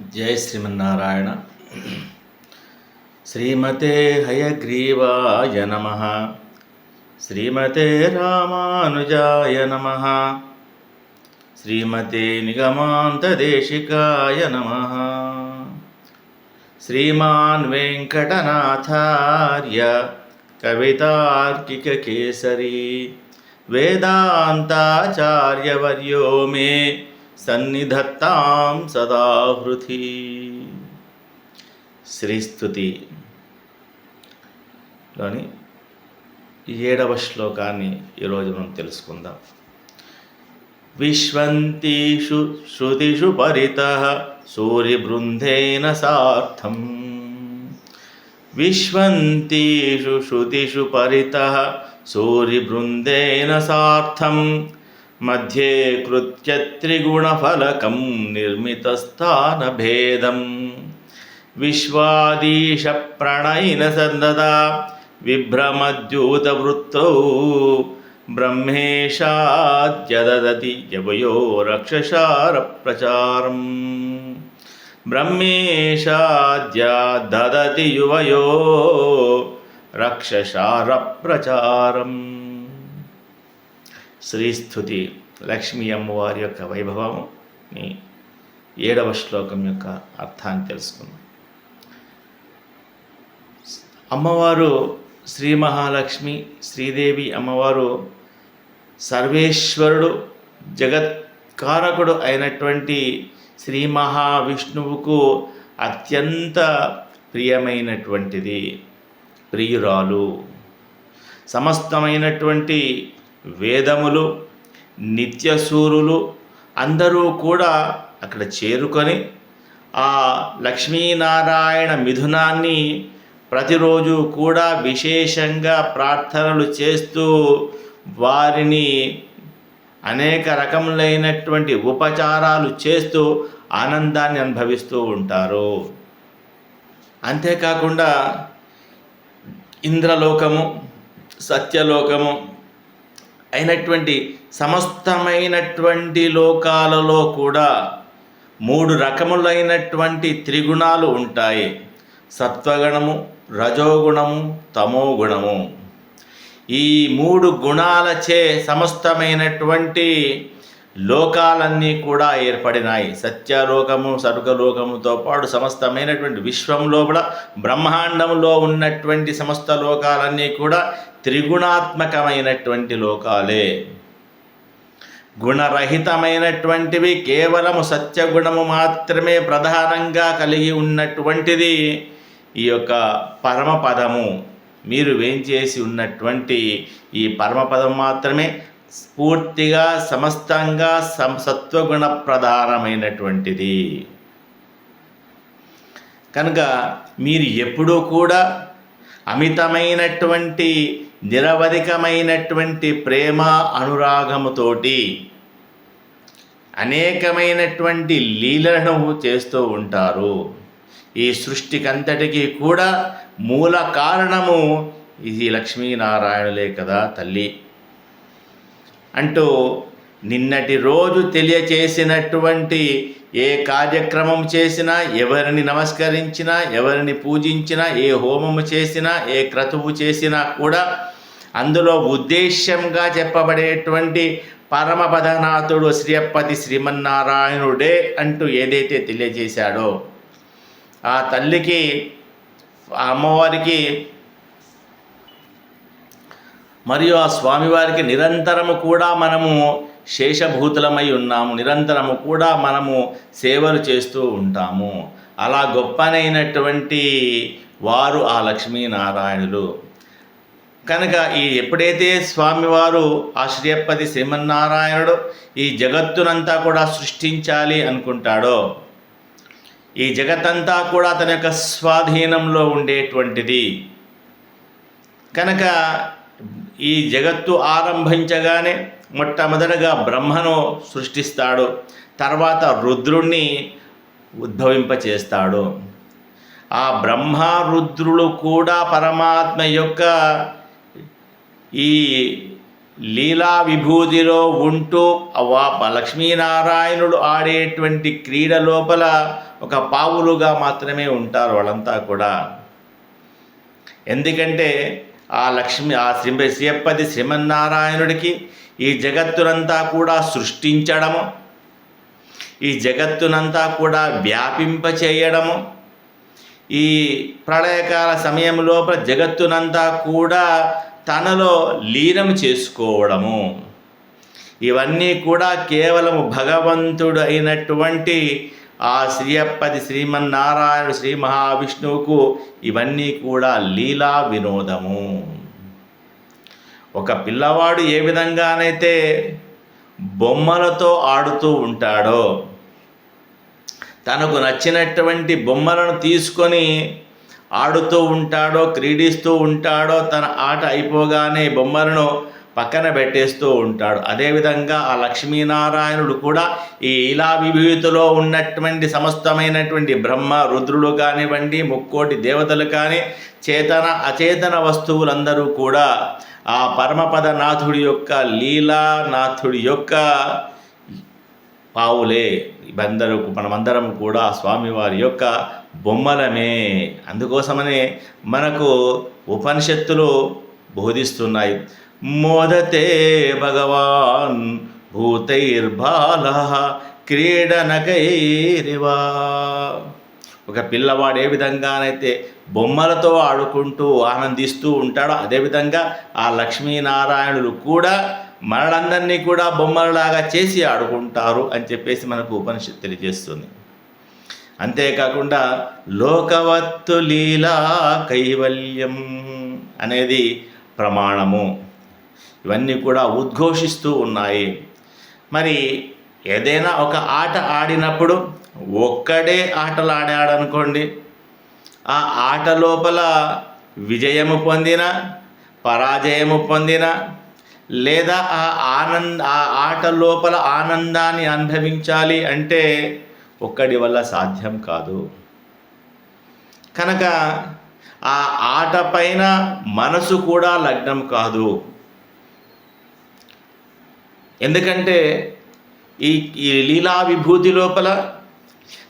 జయ శ్రీమన్నారాయణ. శ్రీమతే హయగ్రీవాయ నమ. శ్రీమతే రామానుజాయ నమ. శ్రీమతే నిగమాంతదేశికాయ నమ. శ్రీమాన్ వెంకటనాథార్య కవితార్కిక కేసరి వేదాంతాచార్యవర్యో మే సన్నిధత్తాం సదాహృతి. శ్రీస్తుతి. లోని ఏడవ శ్లోకాన్ని ఈరోజు మనం తెలుసుకుందాం. విశ్వంతీషు శృతిషు పరిత సూర్యబృందేన సార్థం. విశ్వంతీషు శృతిషు పరిత సూర్యబృందేన సార్థం. మధ్యే కృత్యత్రిగుణఫలకం నిర్మితస్థానభేదం విశ్వాదీశప్రణయిన సందదా విభ్రమద్యూతవృత్తౌ బ్రహ్మేషాద్యదతి యవయో రక్షసార ప్రచారం బ్రహ్మేషాద్యాదతి యువయో రక్షసార ప్రచారం శ్రీస్థుతి లక్ష్మీ అమ్మవారి యొక్క వైభవంని ఏడవ శ్లోకం యొక్క అర్థాన్ని తెలుసుకుందాం. అమ్మవారు శ్రీ మహాలక్ష్మి శ్రీదేవి అమ్మవారు సర్వేశ్వరుడు జగత్కారకుడు అయినటువంటి శ్రీ మహావిష్ణువుకు అత్యంత ప్రియమైనటువంటిది ప్రియురాలు. సమస్తమైనటువంటి వేదములు నిత్యసూరులు అందరూ కూడా అక్కడ చేరుకొని ఆ లక్ష్మీనారాయణ మిథునాన్ని ప్రతిరోజు కూడా విశేషంగా ప్రార్థనలు చేస్తూ వారిని అనేక రకములైనటువంటి ఉపచారాలు చేస్తూ ఆనందాన్ని అనుభవిస్తూ ఉంటారు. అంతేకాకుండా ఇంద్రలోకము సత్యలోకము అయినటువంటి సమస్తమైనటువంటి లోకాలలో కూడా మూడు రకములైనటువంటి త్రిగుణాలు ఉంటాయి. సత్వగుణము రజోగుణము తమోగుణము. ఈ మూడు గుణాలచే సమస్తమైనటువంటి లోకాలన్నీ కూడా ఏర్పడినాయి. సత్యలోకము సరుకలోకముతో పాటు సమస్తమైనటువంటి విశ్వంలో కూడా బ్రహ్మాండంలో ఉన్నటువంటి సమస్త లోకాలన్నీ కూడా త్రిగుణాత్మకమైనటువంటి లోకాలే. గుణరహితమైనటువంటివి కేవలము సత్యగుణము మాత్రమే ప్రధానంగా కలిగి ఉన్నటువంటిది ఈ యొక్క పరమపదము. మీరు వేంచేసి ఉన్నటువంటి ఈ పరమపదం మాత్రమే పూర్తిగా సమస్తంగా సం సత్వగుణ ప్రధానమైనటువంటిది. కనుక మీరు ఎప్పుడూ కూడా అమితమైనటువంటి నిరవధికమైనటువంటి ప్రేమ అనురాగముతోటి అనేకమైనటువంటి లీలను చేస్తూ ఉంటారు. ఈ సృష్టికంతటికీ కూడా మూల కారణము ఇది లక్ష్మీనారాయణులే కదా తల్లి. అంటూ నిన్నటి రోజు తెలియచేసినటువంటి ఏ కార్యక్రమం చేసినా ఎవరిని నమస్కరించినా ఎవరిని పూజించినా ఏ హోమము చేసినా ఏ క్రతువు చేసినా కూడా అందులో ఉద్దేశ్యంగా చెప్పబడేటువంటి పరమపదనాథుడు శ్రీయప్పతి శ్రీమన్నారాయణుడే అంటూ ఏదైతే తెలియజేశాడో ఆ తల్లికి అమ్మవారికి మరియు ఆ స్వామివారికి నిరంతరము కూడా మనము శేషభూతులమై ఉన్నాము నిరంతరము కూడా మనము సేవలు చేస్తూ ఉంటాము. అలా గొప్పనైనటువంటి వారు ఆ లక్ష్మీనారాయణులు. కనుక ఈ ఎప్పుడైతే స్వామివారు ఆ శ్రీయప్పతి శ్రీమన్నారాయణుడు ఈ జగత్తునంతా కూడా సృష్టించాలి అనుకుంటాడో ఈ జగత్తంతా కూడా తన యొక్క స్వాధీనంలో ఉండేటువంటిది. కనుక ఈ జగత్తు ఆరంభించగానే మొట్టమొదటగా బ్రహ్మను సృష్టిస్తాడు తర్వాత రుద్రుణ్ణి ఉద్భవింపచేస్తాడు. ఆ బ్రహ్మ రుద్రులు కూడా పరమాత్మ యొక్క ఈ లీలా విభూతిలో ఉంటూ లక్ష్మీనారాయణుడు ఆడేటువంటి క్రీడ లోపల ఒక పావులుగా మాత్రమే ఉంటారు వాళ్ళంతా కూడా. ఎందుకంటే ఆ లక్ష్మి ఆ శ్రీ శ్రీపతి శ్రీమన్నారాయణుడికి ఈ జగత్తునంతా కూడా సృష్టించడము ఈ జగత్తునంతా కూడా వ్యాపింపచేయడము ఈ ప్రళయకాల సమయం లోపల జగత్తునంతా కూడా తనలో లీనం చేసుకోవడము. ఇవన్నీ కూడా కేవలము భగవంతుడు అయినటువంటి ఆ శ్రీయప్పది శ్రీమన్నారాయణుడు శ్రీ మహావిష్ణువుకు ఇవన్నీ కూడా లీలా వినోదము. ఒక పిల్లవాడు ఏ విధంగానైతే బొమ్మలతో ఆడుతూ ఉంటాడో తనకు నచ్చినటువంటి బొమ్మలను తీసుకొని ఆడుతూ ఉంటాడో క్రీడిస్తూ ఉంటాడో తన ఆట అయిపోగానే బొమ్మలను పక్కన పెట్టేస్తూ ఉంటాడు. అదేవిధంగా ఆ లక్ష్మీనారాయణుడు కూడా ఈ ఇలా విభూతిలో ఉన్నటువంటి సమస్తమైనటువంటి బ్రహ్మ రుద్రులు కానివ్వండి ముక్కోటి దేవతలు కానీ చేతన అచేతన వస్తువులందరూ కూడా ఆ పరమపదనాథుడి యొక్క లీలానాథుడి యొక్క పావులే. ఇవందరూ మనమందరం కూడా స్వామివారి యొక్క బొమ్మలమే. అందుకోసమనే మనకు ఉపనిషత్తులు బోధిస్తున్నాయి. మోదతే భగవాన్ భూతైర్బాల క్రీడనకైరివా. ఒక పిల్లవాడు ఏ విధంగానైతే బొమ్మలతో ఆడుకుంటూ ఆనందిస్తూ ఉంటాడో అదేవిధంగా ఆ లక్ష్మీనారాయణులు కూడా మనలందరినీ కూడా బొమ్మలలాగా చేసి ఆడుకుంటారు అని చెప్పేసి మనకు ఉపనిషత్తు తెలియజేస్తుంది. అంతేకాకుండా లోకవత్తు లీలా కైవల్యం అనేది ప్రమాణము. ఇవన్నీ కూడా ఉద్ఘోషిస్తూ ఉన్నాయి. మరి ఏదైనా ఒక ఆట ఆడినప్పుడు ఒక్కడే ఆటలు ఆడాడనుకోండి ఆ ఆట లోపల విజయము పొందిన పరాజయము పొందిన లేదా ఆ ఆనంద ఆ ఆట లోపల ఆనందాన్ని అనుభవించాలి అంటే ఒక్కడి వల్ల సాధ్యం కాదు. కనుక ఆ ఆట పైన మనసు కూడా లగ్నం కాదు. ఎందుకంటే ఈ ఈ లీలా విభూతి లోపల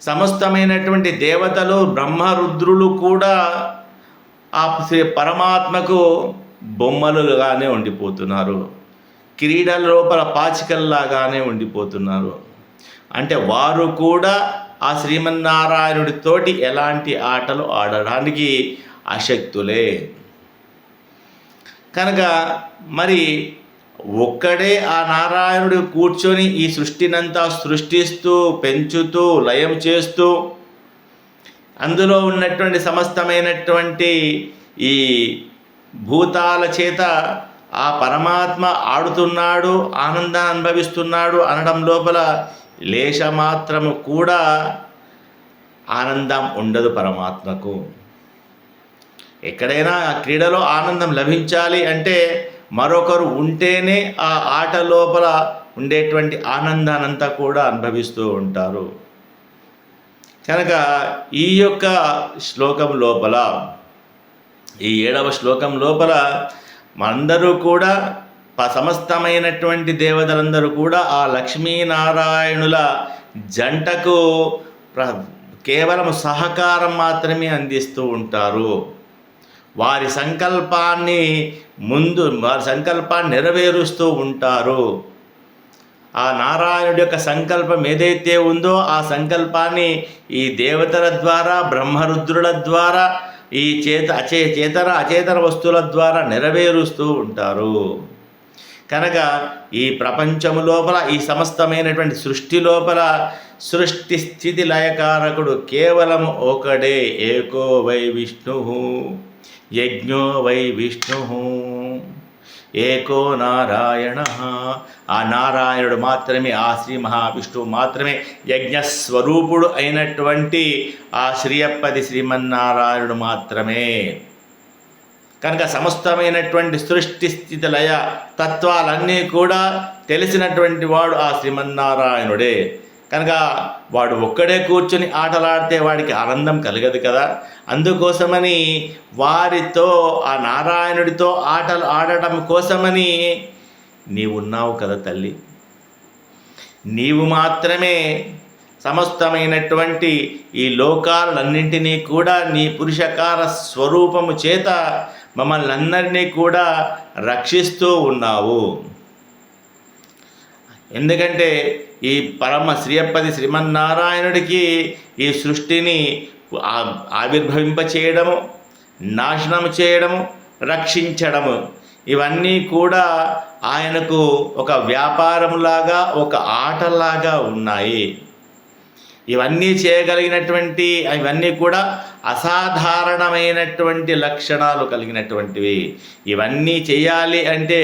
సమస్తమైనటువంటి దేవతలు బ్రహ్మరుద్రులు కూడా ఆ శ్రీ పరమాత్మకు బొమ్మలుగానే ఉండిపోతున్నారు. క్రీడల లోపల పాచికల్లాగానే ఉండిపోతున్నారు. అంటే వారు కూడా ఆ శ్రీమన్నారాయణుడితోటి ఎలాంటి ఆటలు ఆడడానికి అశక్తులే కనుక మరి ఒక్కడే ఆ నారాయణుడు కూర్చొని ఈ సృష్టినంతా సృష్టిస్తూ పెంచుతూ లయం చేస్తూ అందులో ఉన్నటువంటి సమస్తమైనటువంటి ఈ భూతాల చేత ఆ పరమాత్మ ఆడుతున్నాడు ఆనందాన్ని అనుభవిస్తున్నాడు అనడం లోపల లేశమాత్రము కూడా ఆనందం ఉండదు పరమాత్మకు. ఎక్కడైనా ఆ క్రీడలో ఆనందం లభించాలి అంటే మరొకరు ఉంటేనే ఆ ఆట లోపల ఉండేటువంటి ఆనందానంతా కూడా అనుభవిస్తూ ఉంటారు. కనుక ఈ యొక్క శ్లోకం లోపల ఈ ఏడవ శ్లోకం లోపల మనందరూ కూడా ప- సమస్తమైనటువంటి దేవతలందరూ కూడా ఆ లక్ష్మీనారాయణుల జంటకు ప్ర కేవలం సహకారం మాత్రమే అందిస్తూ ఉంటారు. వారి సంకల్పాన్ని ముందు వారి సంకల్పాన్ని నెరవేరుస్తూ ఉంటారు. ఆ నారాయణుడి యొక్క సంకల్పం ఏదైతే ఉందో ఆ సంకల్పాన్ని ఈ దేవతల ద్వారా బ్రహ్మరుద్రుల ద్వారా ఈ చేత అచే చేతన అచేతన వస్తువుల ద్వారా నెరవేరుస్తూ ఉంటారు. కనుక ఈ ప్రపంచము లోపల ఈ సమస్తమైనటువంటి సృష్టి లోపల సృష్టి స్థితి లయకారకుడు కేవలం ఒకడే ఏకో వై విష్ణు యజ్ఞో వై విష్ణు. ఏకో నారాయణ. ఆ నారాయణుడు మాత్రమే ఆ శ్రీ మహావిష్ణువు మాత్రమే యజ్ఞస్వరూపుడు అయినటువంటి ఆ శ్రీయప్పది శ్రీమన్నారాయణుడు మాత్రమే. కనుక సమస్తమైనటువంటి సృష్టి స్థితి లయ తత్వాలన్నీ కూడా తెలిసినటువంటి వాడు ఆ శ్రీమన్నారాయణుడే. కనుక వాడు ఒక్కడే కూర్చొని ఆటలాడితే వాడికి ఆనందం కలగదు కదా. అందుకోసమని వారితో ఆ నారాయణుడితో ఆటలు ఆడటం కోసమని నీవున్నావు కదా తల్లి. నీవు మాత్రమే సమస్తమైనటువంటి ఈ లోకాలన్నింటినీ కూడా నీ పురుషకార స్వరూపము చేత మమ్మల్ని అందరినీ కూడా రక్షిస్తూ ఉన్నావు. ఎందుకంటే ఈ పరమ శ్రీయప్పది శ్రీమన్నారాయణుడికి ఈ సృష్టిని ఆవిర్భవింప చేయడము నాశనం చేయడము రక్షించడము. ఇవన్నీ కూడా ఆయనకు ఒక వ్యాపారంలాగా ఒక ఆటలాగా ఉన్నాయి. ఇవన్నీ చేయగలిగినటువంటి ఇవన్నీ కూడా అసాధారణమైనటువంటి లక్షణాలు కలిగినటువంటివి. ఇవన్నీ చేయాలి అంటే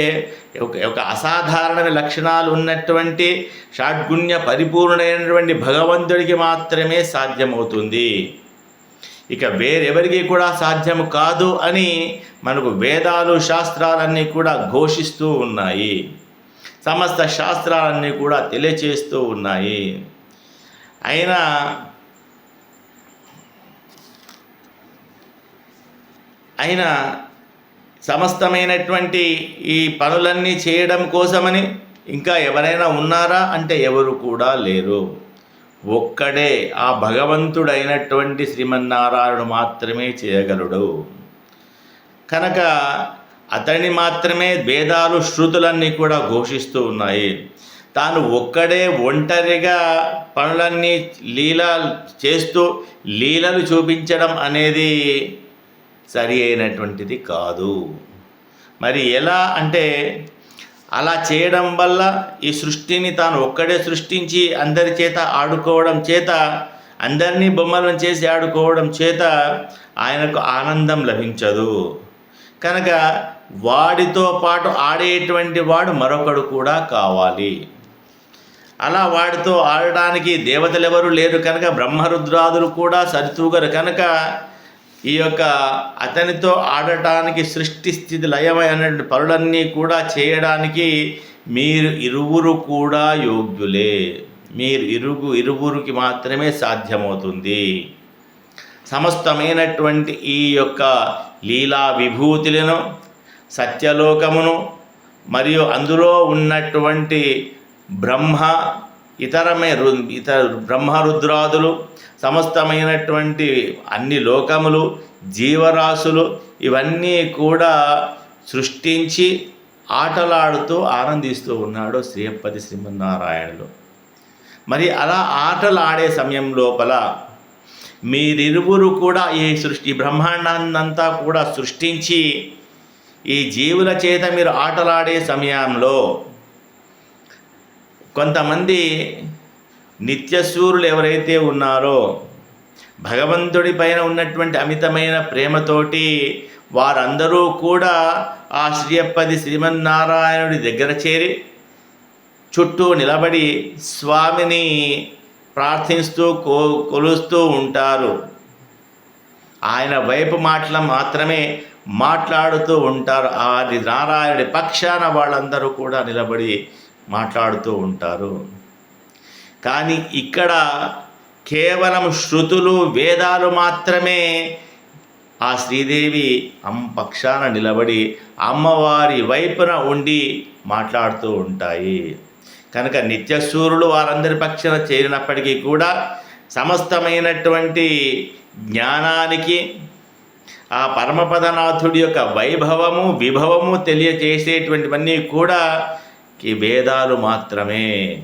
ఒక అసాధారణమైన లక్షణాలు ఉన్నటువంటి షాడ్గుణ్య పరిపూర్ణమైనటువంటి భగవంతుడికి మాత్రమే సాధ్యమవుతుంది. ఇక వేరెవరికి కూడా సాధ్యం కాదు అని మనకు వేదాలు శాస్త్రాలన్నీ కూడా ఘోషిస్తూ ఉన్నాయి. సమస్త శాస్త్రాలన్నీ కూడా తెలియచేస్తూ ఉన్నాయి. అయినా అయినా సమస్తమైనటువంటి ఈ పనులన్నీ చేయడం కోసమని ఇంకా ఎవరైనా ఉన్నారా అంటే ఎవరు కూడా లేరు. ఒక్కడే ఆ భగవంతుడైనటువంటి శ్రీమన్నారాయణుడు మాత్రమే చేయగలడు. కనుక అతని మాత్రమే వేదాలు శృతులన్నీ కూడా ఘోషిస్తూ ఉన్నాయి. తాను ఒక్కడే ఒంటరిగా పనులన్నీ లీల చేస్తూ లీలలు చూపించడం అనేది సరి అయినటువంటిది కాదు. మరి ఎలా అంటే అలా చేయడం వల్ల ఈ సృష్టిని తాను ఒక్కడే సృష్టించి అందరి చేత ఆడుకోవడం చేత అందరినీ బొమ్మలను చేసి ఆడుకోవడం చేత ఆయనకు ఆనందం లభించదు. కనుక వాడితో పాటు ఆడేటువంటి వాడు మరొకడు కూడా కావాలి. అలా వాడితో ఆడడానికి దేవతలెవరూ లేరు కనుక బ్రహ్మరుద్రాదులు కూడా సరితూగరు కనుక ఈ యొక్క అతనితో ఆడటానికి సృష్టి స్థితి లయమైనటువంటి పనులన్నీ కూడా చేయడానికి మీరు ఇరువురు కూడా యోగ్యులే. మీరు ఇరుగు ఇరువురికి మాత్రమే సాధ్యమవుతుంది. సమస్తమైనటువంటి ఈ యొక్క లీలా విభూతులను సత్యలోకమును మరియు అందులో ఉన్నటువంటి బ్రహ్మ ఇతరమే రు ఇతర బ్రహ్మరుద్రాదులు సమస్తమైనటువంటి అన్ని లోకములు జీవరాశులు ఇవన్నీ కూడా సృష్టించి ఆటలాడుతూ ఆనందిస్తూ ఉన్నాడు శ్రీపతి శ్రీమన్నారాయణులు. మరి అలా ఆటలు ఆడే సమయం లోపల మీరిరువురు కూడా ఈ సృష్టి బ్రహ్మాండాన్నంతా కూడా సృష్టించి ఈ జీవుల చేత మీరు ఆటలాడే సమయంలో కొంతమంది నిత్యశూరులు ఎవరైతే ఉన్నారో భగవంతుడి పైన ఉన్నటువంటి అమితమైన ప్రేమతోటి వారందరూ కూడా ఆ శ్రీయప్పది శ్రీమన్నారాయణుడి దగ్గర చేరి చుట్టూ నిలబడి స్వామిని ప్రార్థిస్తూ కో కొలుస్తూ ఉంటారు. ఆయన వైపు మాటలు మాత్రమే మాట్లాడుతూ ఉంటారు. ఆది నారాయణుడి పక్షాన వాళ్ళందరూ కూడా నిలబడి మాట్లాడుతూ ఉంటారు. కానీ ఇక్కడ కేవలం శృతులు వేదాలు మాత్రమే ఆ శ్రీదేవి అమ్మ పక్షాన నిలబడి అమ్మవారి వైపున ఉండి మాట్లాడుతూ ఉంటాయి. కనుక నిత్యసూరులు వారందరి పక్షాన చేరినప్పటికీ కూడా సమస్తమైనటువంటి జ్ఞానానికి ఆ పరమపదనాథుడి యొక్క వైభవము విభవము తెలియజేసేటువంటివన్నీ కూడా ఈ వేదాలు మాత్రమే.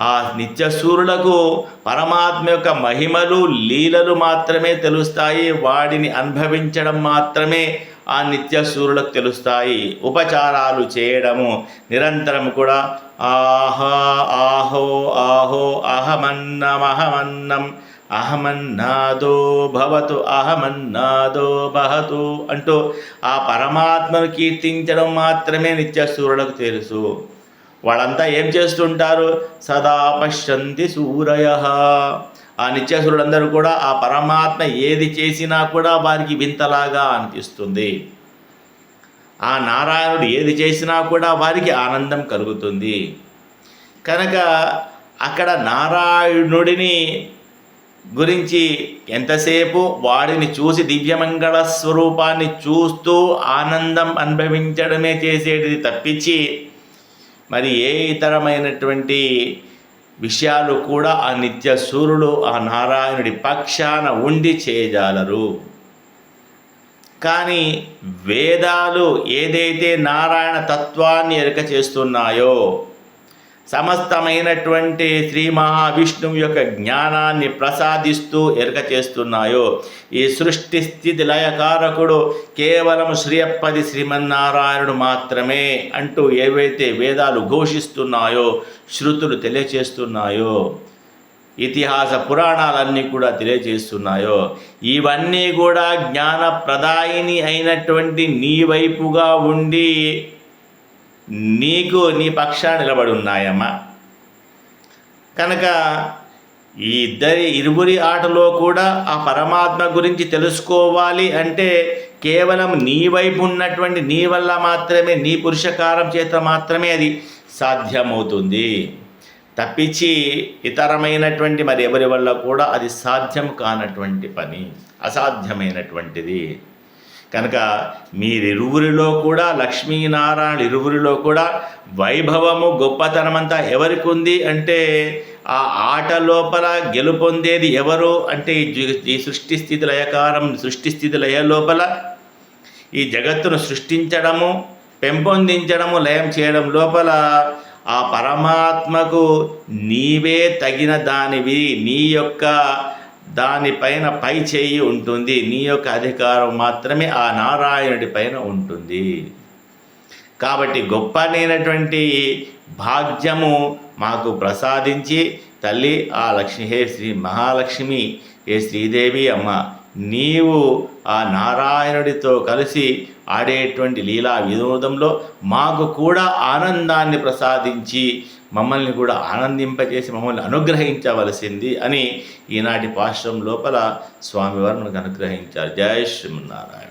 ఆ నిత్యసూరులకు పరమాత్మ యొక్క మహిమలు లీలలు మాత్రమే తెలుస్తాయి. వాడిని అనుభవించడం మాత్రమే ఆ నిత్యసూరులకు తెలుస్తాయి. ఉపచారాలు చేయడము నిరంతరం కూడా ఆహా ఆహో ఆహో అహమన్నమహమన్నం అహమన్నాదో భవతు అహమన్నాదో భవతు అంటూ ఆ పరమాత్మను కీర్తించడం మాత్రమే నిత్యసూరులకు తెలుసు. వాళ్ళంతా ఏం చేస్తుంటారు? సదా పశ్యంతి సూరయ. ఆ నిత్యసురులందరూ కూడా ఆ పరమాత్మ ఏది చేసినా కూడా వారికి వింతలాగా అనిపిస్తుంది. ఆ నారాయణుడు ఏది చేసినా కూడా వారికి ఆనందం కలుగుతుంది. కనుక అక్కడ నారాయణుడిని గురించి ఎంతసేపు వాడిని చూసి దివ్యమంగళ స్వరూపాన్ని చూస్తూ ఆనందం అనుభవించడమే చేసేటిది తప్పించి మరి ఏ ఇతరమైనటువంటి విషయాలు కూడా ఆ నిత్య సూర్యుడు ఆ నారాయణుడి పక్షాన ఉండి చేయజాలరు కానీ వేదాలు ఏదైతే నారాయణ తత్వాన్ని ఎరుక చేస్తున్నాయో సమస్తమైనటువంటి శ్రీ మహావిష్ణువు యొక్క జ్ఞానాన్ని ప్రసాదిస్తూ ఎరక చేస్తున్నాయో. ఈ సృష్టి స్థితి లయకారకుడు కేవలం శ్రీయప్పది శ్రీమన్నారాయణుడు మాత్రమే అంటూ ఏవైతే వేదాలు ఘోషిస్తున్నాయో శృతులు తెలియచేస్తున్నాయో ఇతిహాస పురాణాలన్నీ కూడా తెలియజేస్తున్నాయో ఇవన్నీ కూడా జ్ఞానప్రదాయిని అయినటువంటి నీ వైపుగా ఉండి నీకు నీ పక్షా నిలబడి ఉన్నాయమ్మా కనుక ఈ ఇద్దరి ఇరువురి ఆటలో కూడా ఆ పరమాత్మ గురించి తెలుసుకోవాలి అంటే కేవలం నీ వైపు ఉన్నటువంటి నీ వల్ల మాత్రమే నీ పురుషకారం చేత మాత్రమే అది సాధ్యమవుతుంది. తప్పించి ఇతరమైనటువంటి మరి ఎవరి వల్ల కూడా అది సాధ్యం కానటువంటి పని అసాధ్యమైనటువంటిది. కనుక మీరిరువురిలో కూడా లక్ష్మీనారాయణ ఇరువురిలో కూడా వైభవము గొప్పతనమంతా ఎవరికి ఉంది అంటే ఆ ఆట లోపల గెలుపొందేది ఎవరు అంటే ఈ సృష్టి స్థితి లయకారం సృష్టి స్థితి లయ లోపల? ఈ జగత్తును సృష్టించడము పెంపొందించడము లయం చేయడం లోపల ఆ పరమాత్మకు నీవే తగిన దానివి నీ యొక్క దానిపైన పై చేయి ఉంటుంది. నీ యొక్క అధికారం మాత్రమే ఆ నారాయణుడి పైన ఉంటుంది. కాబట్టి గొప్పనైనటువంటి భాగ్యము మాకు ప్రసాదించి తల్లి ఆ లక్ష్మి హే శ్రీ మహాలక్ష్మి ఏ శ్రీదేవి అమ్మ నీవు ఆ నారాయణుడితో కలిసి ఆడేటువంటి లీలా వినోదంలో మాకు కూడా ఆనందాన్ని ప్రసాదించి మమ్మల్ని కూడా ఆనందింపజేసి మమ్మల్ని అనుగ్రహించవలసింది అని ఈనాటి పాశ్రం లోపల స్వామివారు మనకు అనుగ్రహించారు. జయ శ్రీమన్నారాయణ.